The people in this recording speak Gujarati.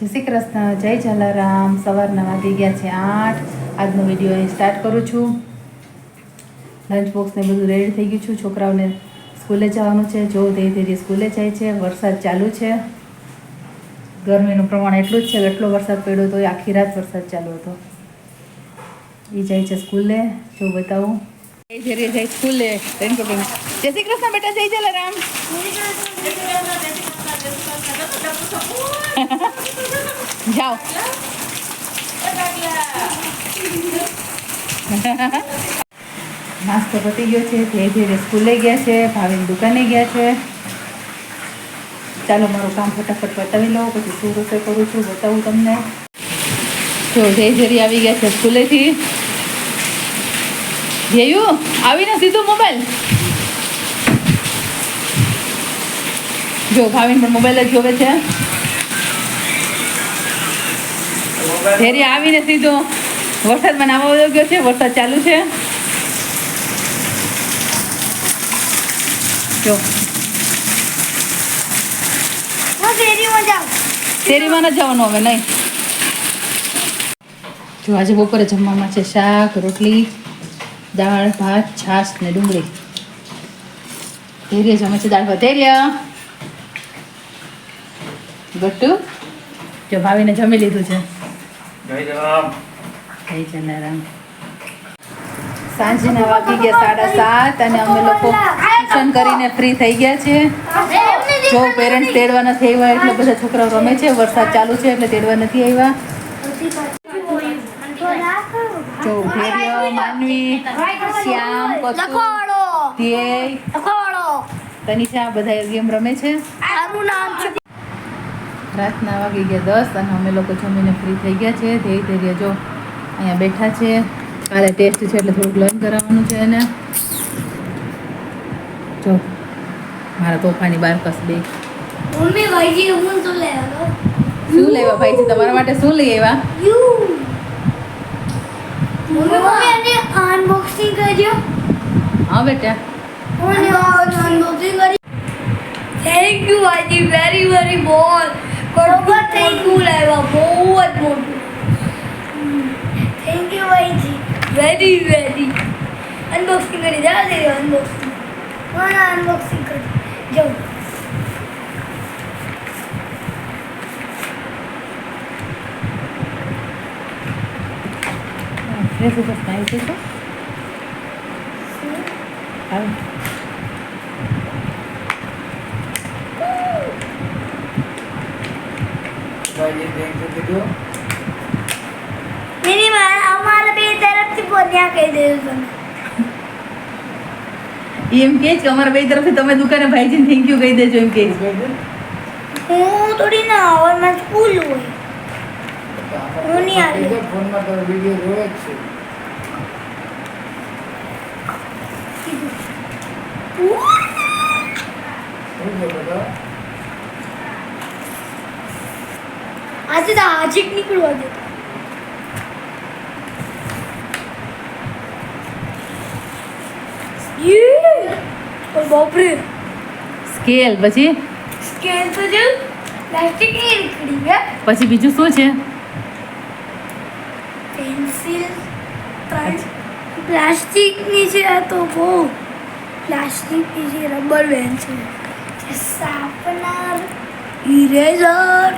જય શ્રી કૃષ્ણ, જય જલારામ. સવારના વાગી ગયા છે આઠ. આજનો વીડિયો અહીં સ્ટાર્ટ કરું છું. લંચ બોક્સને બધું રેડી થઈ ગયું છું. છોકરાઓને સ્કૂલે જવાનું છે. જો ધીરે ધીરે સ્કૂલે જાય છે. વરસાદ ચાલુ છે. ગરમીનું પ્રમાણ એટલું જ છે. એટલો વરસાદ પડ્યો તો આખી રાત વરસાદ ચાલુ હતો. એ જાય છે સ્કૂલે. જો બતાવું. ધીરે જાય સ્કૂલે. જય શ્રી કૃષ્ણ બેટા, જય જલારામ. જાઓ. નાસ્તો પતી ગયો છે, ધીરે ધીરે સ્કૂલે ગયા છે, ભાવિન દુકાને ગયા છે. ચાલો, મારું કામ ફટાફટ બતાવી લઉં, પછી શું રસોઈ કરું છું બતાવું તમને. જો, જય જરી આવી ગયા છે સ્કૂલેથી. જયું, આવીને સીધું મોબાઈલ. જો, ભાવિન પણ મોબાઈલ જ જોવે છે. ધેરી આવીને સીધો વરસાદમાં નાવા વયો ગયો છે વરસાદ ચાલુ છે. જો. શેરીમાં ન જવાનું હવે નહીં. જો આજે બપોરે જમવામાં છે શાક રોટલી દાળ ભાત છાશ ને ડુંગળી. ધૈર્ય જમે છે દાળ ભાત. ધૈર્ય. ગટ્ટુ જો ભાવીને જમી લીધું છે. જય રામ. જય જલારામ. સાંજના વાગી ગયા સાડા સાત અને અમે લોકો ટ્યુશન કરીને ફ્રી થઈ ગયા છે. જો પેરેન્ટ્સ તેડવા નથી આવ્યા એટલે બધા છોકરાઓ રમે છે. વરસાદ ચાલુ છે એટલે તેડવા નથી આવ્યા. જો ભેર્ય માનવી શ્યામ ધ્યેય તનિષા બધા ગેમ રમે છે રાતના વાગી ગયા દસ અને અમે લોકો જમીને ફ્રી થઈ ગયા છે. ધીરે ધીરે જો અહીંયા બેઠા છે. કાલે ટેસ્ટ છે એટલે થોડુંક લર્ન કરાવવાનું છે એને. જો મારા તોફાની બારકસ બે. મમ્મી ભાઈજી હું તો લે શું લેવા ભાઈ તમારા માટે શું લઈ આવ્યા? મમ્મી મમ્મી અનબોક્સિંગ કરજો. હા બેટા. અને અનબોક્સિંગ કરી. બોલ બરોબર થેન્ક લાવ્યા બહુ જ મોટું થેન્ક યુ ભાઈજી વેરી વેરી અનબોક્સિંગ કરી જા દે અનબોક્સિંગ હા અનબોક્સિંગ કરી જાઉં This is a spicy sauce. તો હાલો. ભાઈ બેંક કીધું મિની અમારા બે તરફથી પોન્યા કહી દેવું એમ કે છે અમારા બે તરફથી તમે દુકાને ભાઈજીને થેન્ક યુ કહી દેજો એમ કે છે. હું થોડી ના હવે મારે સ્કૂલ હોય હું નહીં આવી. ફોનમાં તો વીડિયો જોવે જ છે શું છે બધા આજે તો આજે જ નીકળવા દે. યે! ઓ બાપરે. સ્કેલ પછી? સ્કેલ તો જો પ્લાસ્ટિકની નીકળી ગયા? પછી બીજું શું છે? પેન્સિલ પ્લાસ્ટિકની છે આ તો બહુ. પ્લાસ્ટિકની છે રબર બેન્ડ છે. સાપનાર ઇરેઝર